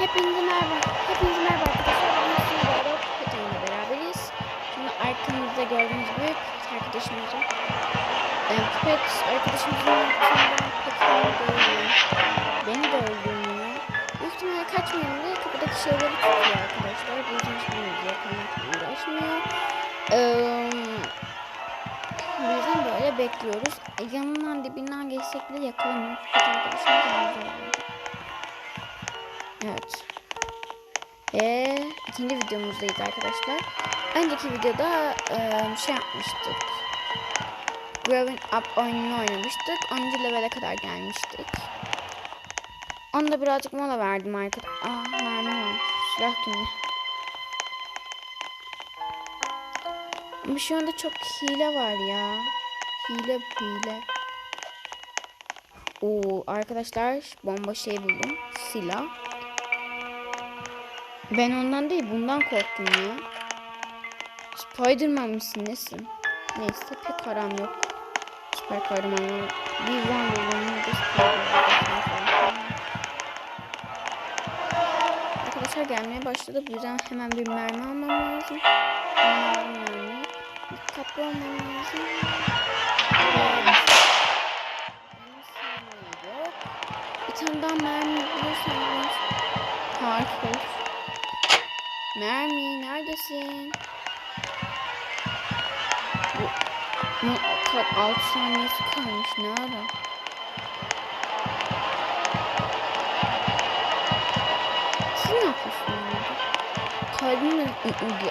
Hepinize merhaba. Hepinize merhaba arkadaşlar. Bugün sizlerle Petan'la beraberiz. Şimdi arkamızda gördüğünüz gibi Pet arkadaşımız var. Yani Pet arkadaşımızın arkasında Petan değilim. Beni de öldürmüyor. Büyük ihtimalle kaçmayayım diye kapıdaki şeyleri tutuyor arkadaşlar. Bu yüzden şimdi yakalamakla uğraşmıyor. Ee, bu yüzden böyle bekliyoruz. E, yanından dibinden geçsek bile yakalamıyor. Pet arkadaşımız oluyor. Evet. Ve ikinci videomuzdayız arkadaşlar. Önceki videoda e, şey yapmıştık. Growing Up oyununu oynamıştık. 10. level'e kadar gelmiştik. Onda birazcık mola verdim arkadaşlar. Aa mermi var. Silah kimde? Ama şu anda çok hile var ya. Hile hile. Oo arkadaşlar bomba şey buldum. Silah. Ben ondan değil bundan korktum ya. Spiderman mısın nesin? Neyse pek aram yok. Süper kahramanlar. Bir falan. Arkadaşlar gelmeye başladı. Bu yüzden hemen bir mermi almam lazım. Mermi. Dikkatli olmam lazım. Bir tane daha mermi bulursam harika. Mermi neredesin? Bu kaç 6 saniyesi kalmış ne ara? Siz ne yapıyorsunuz burada? Kalbim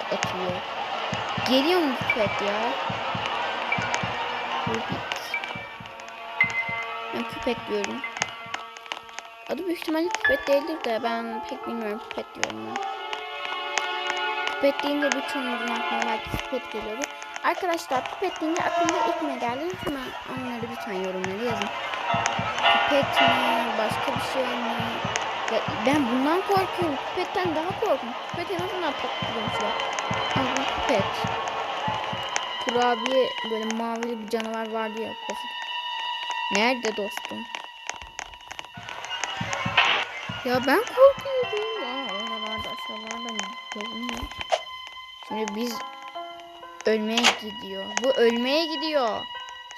atıyor. Geliyor mu pipet ya? Pipet. Ben pipet diyorum. Adı büyük ihtimalle pipet değildir de ben pek bilmiyorum pipet diyorum ben. Pipet deyince birçoğunuzun aklına belki pipet geliyordu. Arkadaşlar pipet deyince aklımda ilk ne geldi? Hemen onları lütfen yorumlara yazın. Pipet mi? Başka bir şey mi? Ya ben bundan korkuyorum. Pipetten daha korkuyorum. Pipet en azından patlatıyormuşlar. Ama bu pipet. Kurabiye böyle mavili bir canavar vardı ya. Nerede dostum? Ya ben korkuyorum. Aa, oralarda aşağılarda görünüyor. Şimdi biz ölmeye gidiyor. Bu ölmeye gidiyor.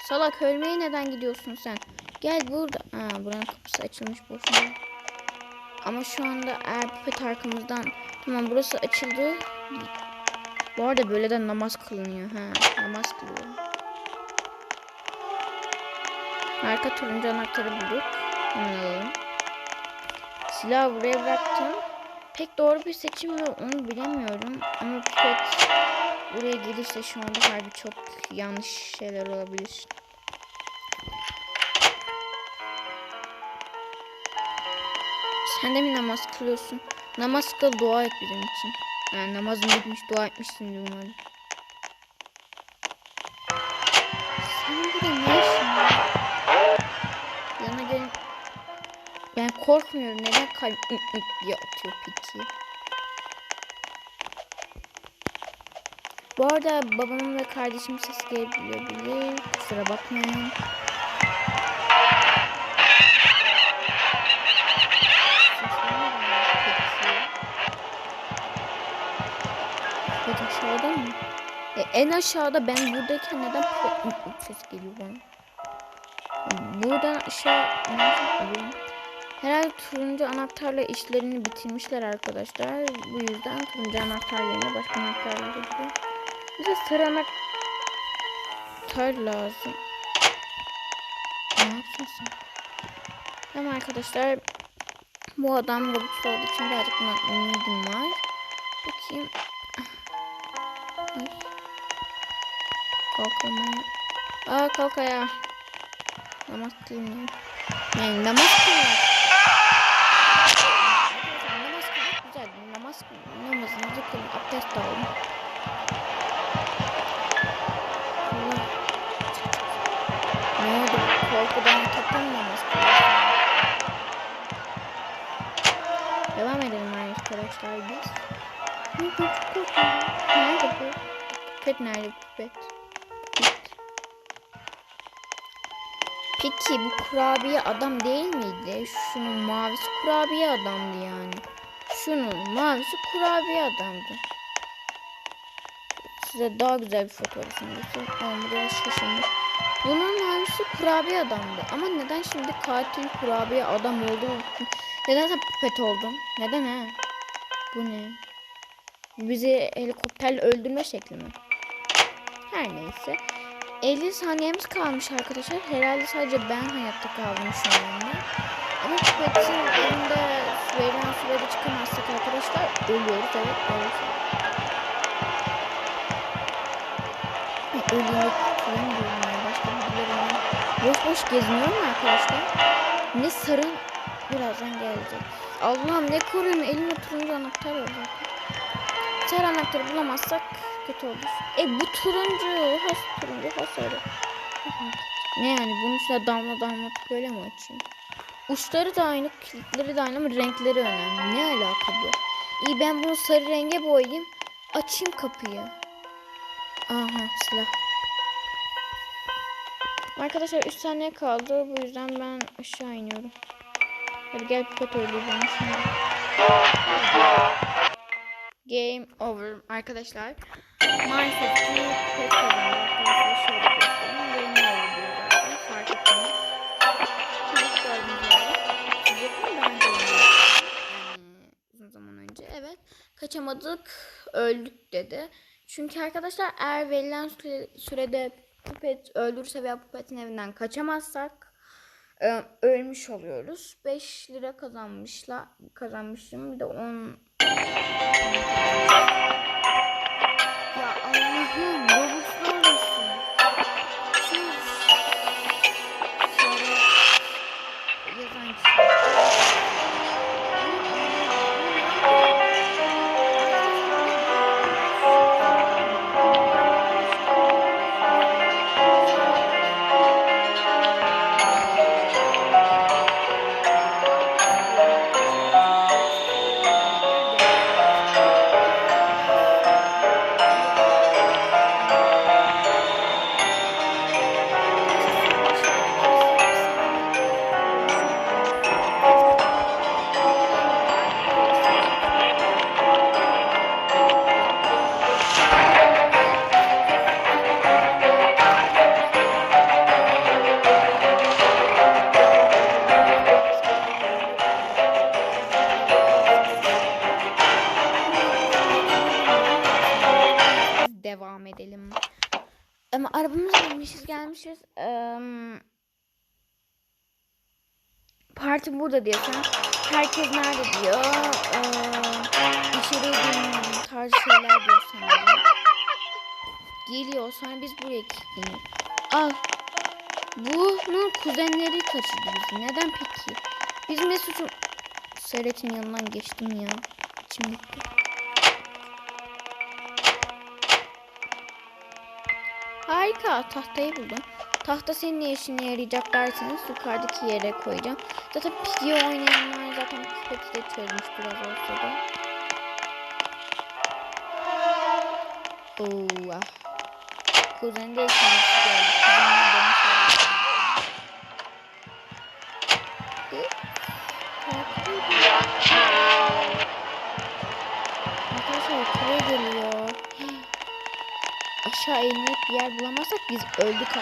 Salak ölmeye neden gidiyorsun sen? Gel burada. Aa, buranın kapısı açılmış boşuna. Ama şu anda eğer pipet arkamızdan tamam burası açıldı. Bu arada böyle de namaz kılınıyor. Ha, namaz kılıyor. Arka turuncu anahtarı bulduk. Alalım. Silahı buraya bıraktım. Pek doğru bir seçim mi onu bilemiyorum. Ama pek buraya gelirse şu anda harbi çok yanlış şeyler olabilir. Sen de mi namaz kılıyorsun? Namaz kıl dua et bizim için. Yani namazın bitmiş dua etmişsin umarım. Senin burada ne korkmuyorum. Neden kalp diye atıyor peki? Bu arada babamın ve kardeşimin sesi gelebilir. Kusura bakmayın. Evet aşağıda mı? E, en aşağıda ben buradayken neden ses geliyor bana? Buradan aşağı? Herhalde turuncu anahtarla işlerini bitirmişler arkadaşlar. Bu yüzden turuncu anahtar yerine başka anahtarlar yapıyor. Bize sarı anahtar lazım. Ne yapsın sen? Tamam arkadaşlar. Bu adam Robux olduğu için birazcık buna ümidim var. Bakayım. Ay. Kalkamaya. Aa kalk ayağa. Namaz kılmıyor. Yani namaz kılmak. Kılın. Abdest alın. Allah. Ne oldu? Korkudan kılıyorsun. Devam edelim arkadaşlar biz. Nerede bu? Pet nerede bu pet? Peki bu kurabiye adam değil miydi? Şunun mavisi kurabiye adamdı yani. Şunun mavisi kurabiye adamdı. Size daha güzel bir fotoğrafını göstereyim. Ama biraz şaşırmış. Bunun mavisi kurabiye adamdı. Ama neden şimdi katil kurabiye adam oldu? Nedense pupet oldum. Neden ha? Bu ne? Bizi helikopterle öldürme şekli mi? Her neyse. 50 saniyemiz kalmış arkadaşlar. Herhalde sadece ben hayatta kaldım şu anda. Ama Pupet'in elinde verilen sürede çıkamazsak arkadaşlar ölüyoruz. Evet, evet. Ölüyor, tutulamıyorum ya. Başka birilerine boş boş geziniyorum arkadaşlar. Ne sarın birazdan gelecek. Allah'ım ne koruyayım elimde turuncu anahtar zaten. Sarı anahtarı bulamazsak kötü olur. E bu turuncu, has turuncu, has sarı. Ne yani bunun üstüne damla damla böyle mi açayım? Uçları da aynı, kilitleri de aynı ama renkleri önemli. Ne alaka bu? İyi ben bunu sarı renge boyayayım. Açayım kapıyı. Aha silah. Arkadaşlar 3 saniye kaldı. Bu yüzden ben aşağı iniyorum. Hadi gel pipet öldüreceğim şimdi. Game over arkadaşlar. Maalesef ki arkadaşlar. Çocuk mu? Ben de oynuyorum. Yani uzun zaman önce. Evet. Kaçamadık. Öldük dedi. Çünkü arkadaşlar eğer verilen süre- sürede Pupet öldürürse veya Pupet'in evinden kaçamazsak e, ölmüş oluyoruz. 5 lira kazanmışlar. Kazanmışım. Bir de 10 gelmişiz. Eee, parti burada diyorsan herkes nerede diyor. Eee içeri girmiyorum tarzı şeyler diyor sanırım. Geliyor sonra biz buraya kilitleniyoruz. Al. Bunun kuzenleri kaçırdı bizi. Neden peki? Bizim ne suçum? Serhat'ın yanından geçtim ya. İçim gitti. Harika. Tahtayı buldum. Tahta senin ne işine yarayacak derseniz yukarıdaki yere koyacağım. Zaten video oynayanlar zaten hepsi de çözmüş biraz olsa da. Oo, ah. De geldi. Biz öldük.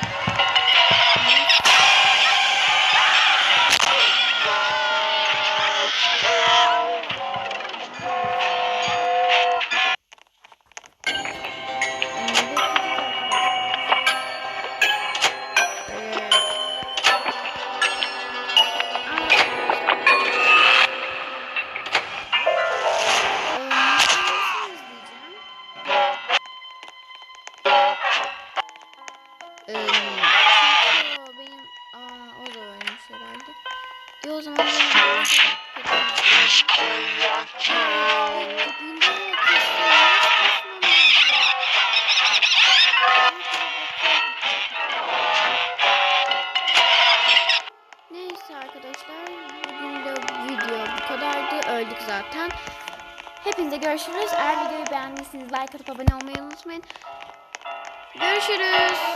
Görüşürüz. Eğer videoyu beğendiyseniz like atıp abone olmayı unutmayın. Görüşürüz.